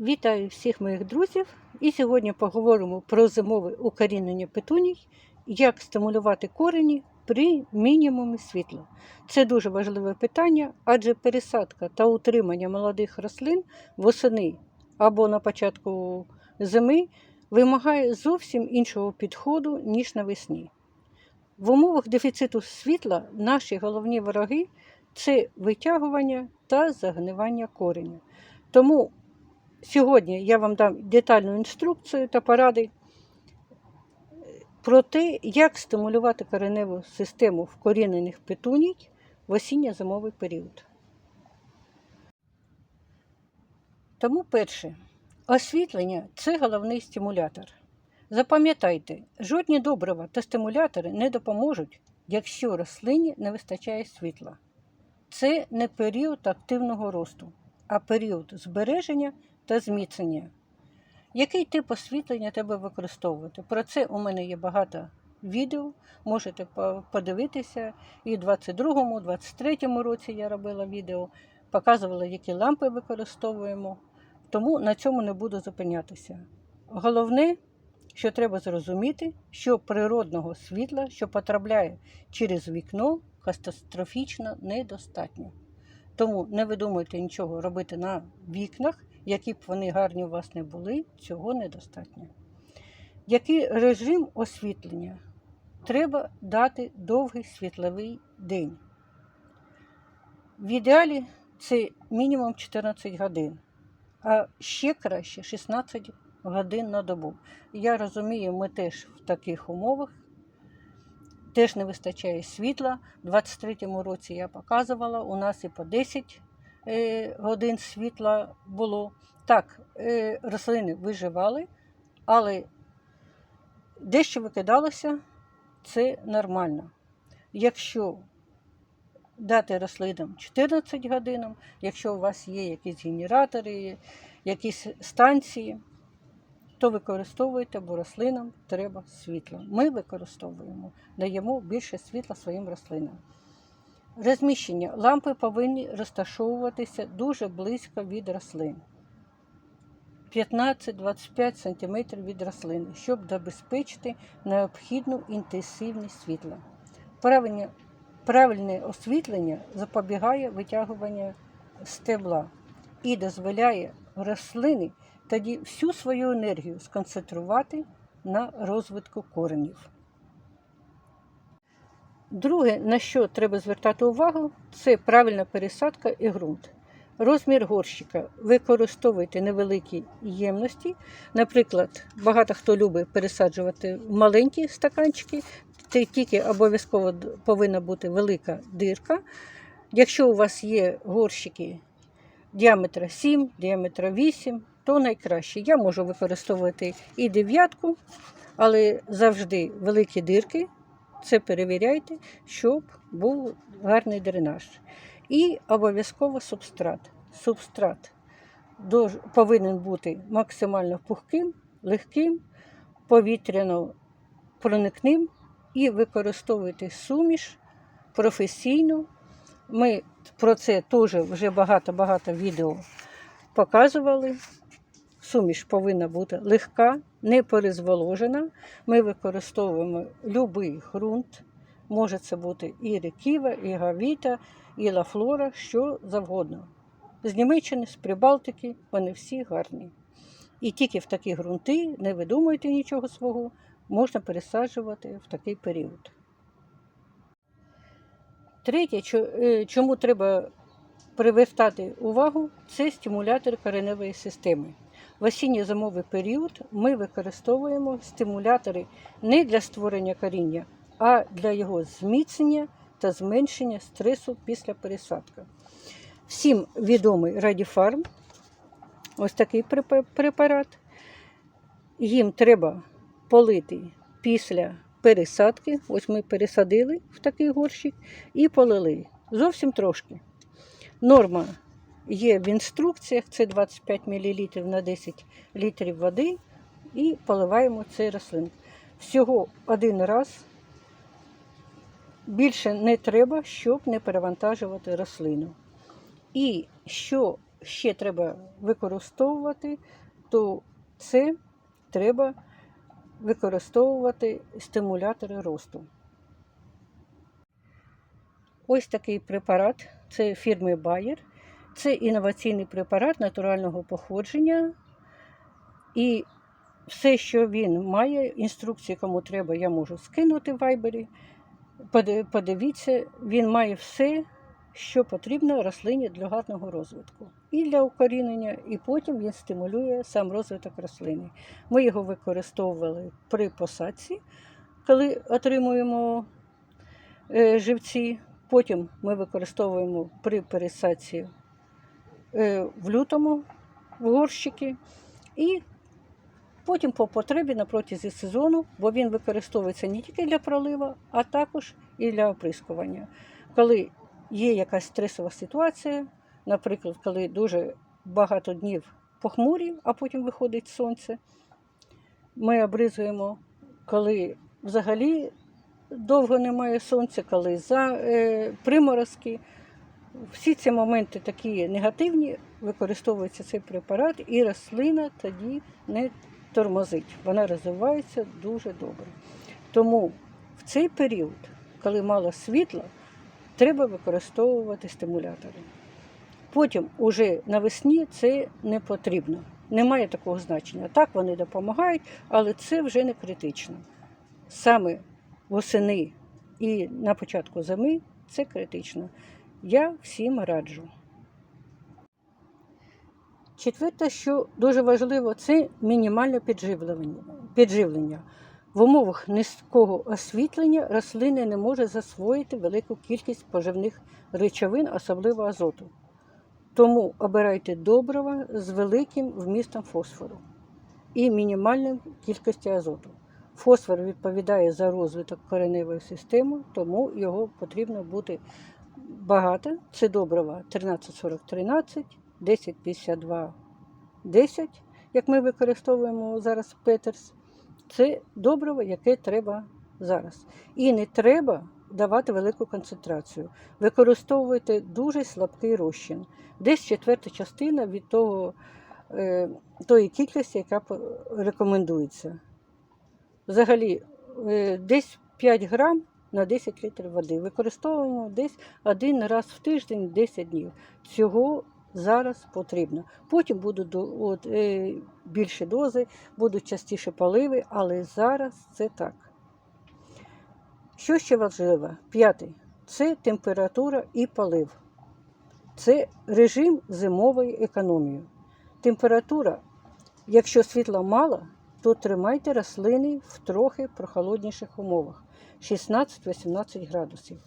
Вітаю всіх моїх друзів. І сьогодні поговоримо про зимове укорінення петуній, як стимулювати корені при мінімумі світла. Це дуже важливе питання, адже пересадка та утримання молодих рослин восени або на початку зими вимагає зовсім іншого підходу, ніж навесні. В умовах дефіциту світла наші головні вороги це витягування та загнивання кореня. Тому Сьогодні я вам дам детальну інструкцію та поради про те, як стимулювати кореневу систему вкорінених петуній в осінньо-зимовий період. Тому перше, освітлення це головний стимулятор. Запам'ятайте, жодні добрива та стимулятори не допоможуть, якщо рослині не вистачає світла. Це не період активного росту, а період збереження та зміцнення. Який тип освітлення тебе використовувати? Про це у мене є багато відео. Можете подивитися. І в 22-му, 23-му році я робила відео, показувала, які лампи використовуємо. Тому на цьому не буду зупинятися. Головне, що треба зрозуміти, що природного світла, що потрапляє через вікно, катастрофічно недостатньо. Тому не видумуйте нічого робити на вікнах, які б вони гарні у вас не були, цього недостатньо. Який режим освітлення? Треба дати довгий світловий день. В ідеалі це мінімум 14 годин, а ще краще 16 годин на добу. Я розумію, ми теж в таких умовах. Теж не вистачає світла. У 23-му році я показувала, у нас і по 10 е, годин світла було. Так, е, рослини виживали, але дещо викидалося, це нормально. Якщо дати рослинам 14 годин, якщо у вас є якісь генератори, якісь станції, то використовуйте, бо рослинам треба світло. Ми використовуємо, даємо більше світла своїм рослинам. Розміщення лампи повинні розташовуватися дуже близько від рослин. 15-25 см від рослини, щоб забезпечити необхідну інтенсивність світла. Правильне, правильне освітлення запобігає витягуванню стебла і дозволяє рослини тоді всю свою енергію сконцентрувати на розвитку коренів. Друге, на що треба звертати увагу, це правильна пересадка і ґрунт. Розмір горщика використовуйте невеликі ємності. Наприклад, багато хто любить пересаджувати маленькі стаканчики, тільки обов'язково повинна бути велика дирка. Якщо у вас є горщики діаметра 7, діаметра 8, то найкраще. Я можу використовувати і дев'ятку, але завжди великі дирки. Це перевіряйте, щоб був гарний дренаж. І обов'язково субстрат. Субстрат повинен бути максимально пухким, легким, повітряно проникним і використовуйте суміш професійно. Ми про це теж вже багато-багато відео показували. Суміш повинна бути легка, не перезволожена. Ми використовуємо будь-який ґрунт. Може це бути і реківа, і гавіта, і лафлора, що завгодно. З Німеччини, з Прибалтики, вони всі гарні. І тільки в такі ґрунти, не видумуйте нічого свого, можна пересаджувати в такий період. Третє, е, чому треба привертати увагу, це стимулятор кореневої системи. В осінньо-зимовий період ми використовуємо стимулятори не для створення коріння, а для його зміцнення та зменшення стресу після пересадки. Всім відомий Радіфарм, ось такий препарат. Їм треба полити після пересадки. Ось ми пересадили в такий горщик і полили зовсім трошки. Норма є в інструкціях, це 25 мл на 10 літрів води, і поливаємо цей рослин. Всього один раз. Більше не треба, щоб не перевантажувати рослину. І що ще треба використовувати, то це треба використовувати стимулятори росту. Ось такий препарат це фірми Bayer. Це інноваційний препарат натурального походження. І все, що він має, інструкції, кому треба, я можу скинути в вайбері. Подивіться, він має все, що потрібно рослині для гарного розвитку. І для укорінення, і потім він стимулює сам розвиток рослини. Ми його використовували при посадці, коли отримуємо е, живці. Потім ми використовуємо при пересадці в лютому в горщики. І потім по потребі на протязі сезону, бо він використовується не тільки для пролива, а також і для оприскування. Коли є якась стресова ситуація, наприклад, коли дуже багато днів похмурі, а потім виходить сонце, ми обризуємо, коли взагалі довго немає сонця, коли за е, приморозки. Всі ці моменти такі негативні, використовується цей препарат, і рослина тоді не тормозить. Вона розвивається дуже добре. Тому в цей період, коли мало світла, треба використовувати стимулятори. Потім, уже навесні, це не потрібно. Немає такого значення. Так вони допомагають, але це вже не критично. Саме восени і на початку зими це критично. Я всім раджу. Четверте, що дуже важливо, це мінімальне підживлення. В умовах низького освітлення рослини не може засвоїти велику кількість поживних речовин, особливо азоту. Тому обирайте добрива з великим вмістом фосфору і мінімальною кількістю азоту. Фосфор відповідає за розвиток кореневої системи, тому його потрібно бути багато. Це добрива 1340-13, 1052, 10, як ми використовуємо зараз Петерс. Це добриво, яке треба зараз. І не треба давати велику концентрацію. Використовуйте дуже слабкий розчин. Десь четверта частина від того, е, тої кількості, яка рекомендується. Взагалі, е, десь 5 грам на 10 літрів води. Використовуємо десь один раз в тиждень 10 днів. Цього зараз потрібно. Потім будуть от, е, більші дози, будуть частіше поливи, але зараз це так. Що ще важливо? П'ятий це температура і полив. Це режим зимової економії. Температура, якщо світла мало, то тримайте рослини в трохи прохолодніших умовах 16-18 градусів.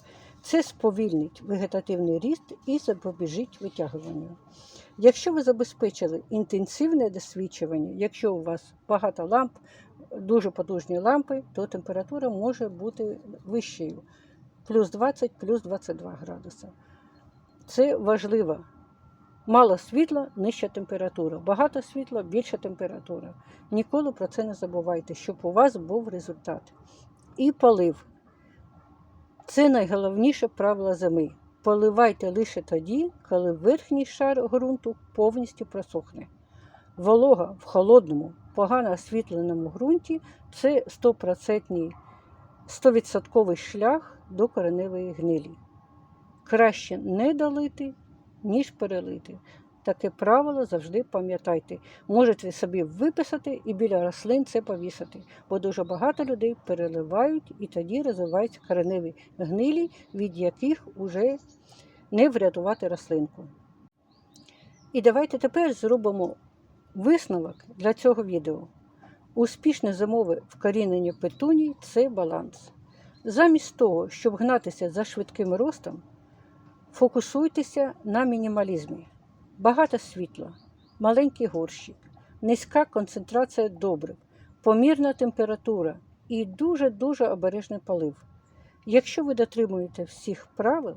Це сповільнить вегетативний ріст і запобіжить витягуванню. Якщо ви забезпечили інтенсивне досвідчування, якщо у вас багато ламп, дуже потужні лампи, то температура може бути вищою плюс 20, плюс 22 градуси. Це важливо. Мало світла, нижча температура. Багато світла, більша температура. Ніколи про це не забувайте, щоб у вас був результат. І полив. Це найголовніше правило зими. Поливайте лише тоді, коли верхній шар ґрунту повністю просохне. Волога в холодному, погано освітленому ґрунті це 100% 100% шлях до кореневої гнилі. Краще не долити, ніж перелити. Таке правило завжди пам'ятайте. Можете собі виписати і біля рослин це повісити, бо дуже багато людей переливають і тоді розвиваються кореневі гнилі, від яких уже не врятувати рослинку. І давайте тепер зробимо висновок для цього відео. Успішне зимове вкорінення петуній це баланс. Замість того, щоб гнатися за швидким ростом, фокусуйтеся на мінімалізмі. Багато світла, маленький горщик, низька концентрація добрив, помірна температура і дуже-дуже обережний полив. Якщо ви дотримуєте всіх правил,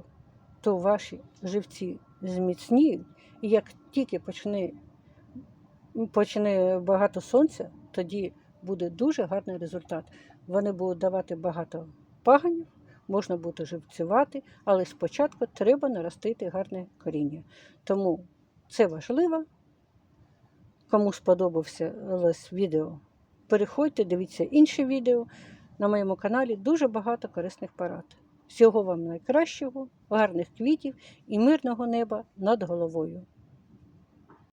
то ваші живці зміцніють, і як тільки почне, почне багато сонця, тоді буде дуже гарний результат. Вони будуть давати багато паганів, можна буде живцювати, але спочатку треба наростити гарне коріння. Тому Це важливо. Кому сподобався відео, переходьте, дивіться інші відео. На моєму каналі дуже багато корисних порад. Всього вам найкращого, гарних квітів і мирного неба над головою.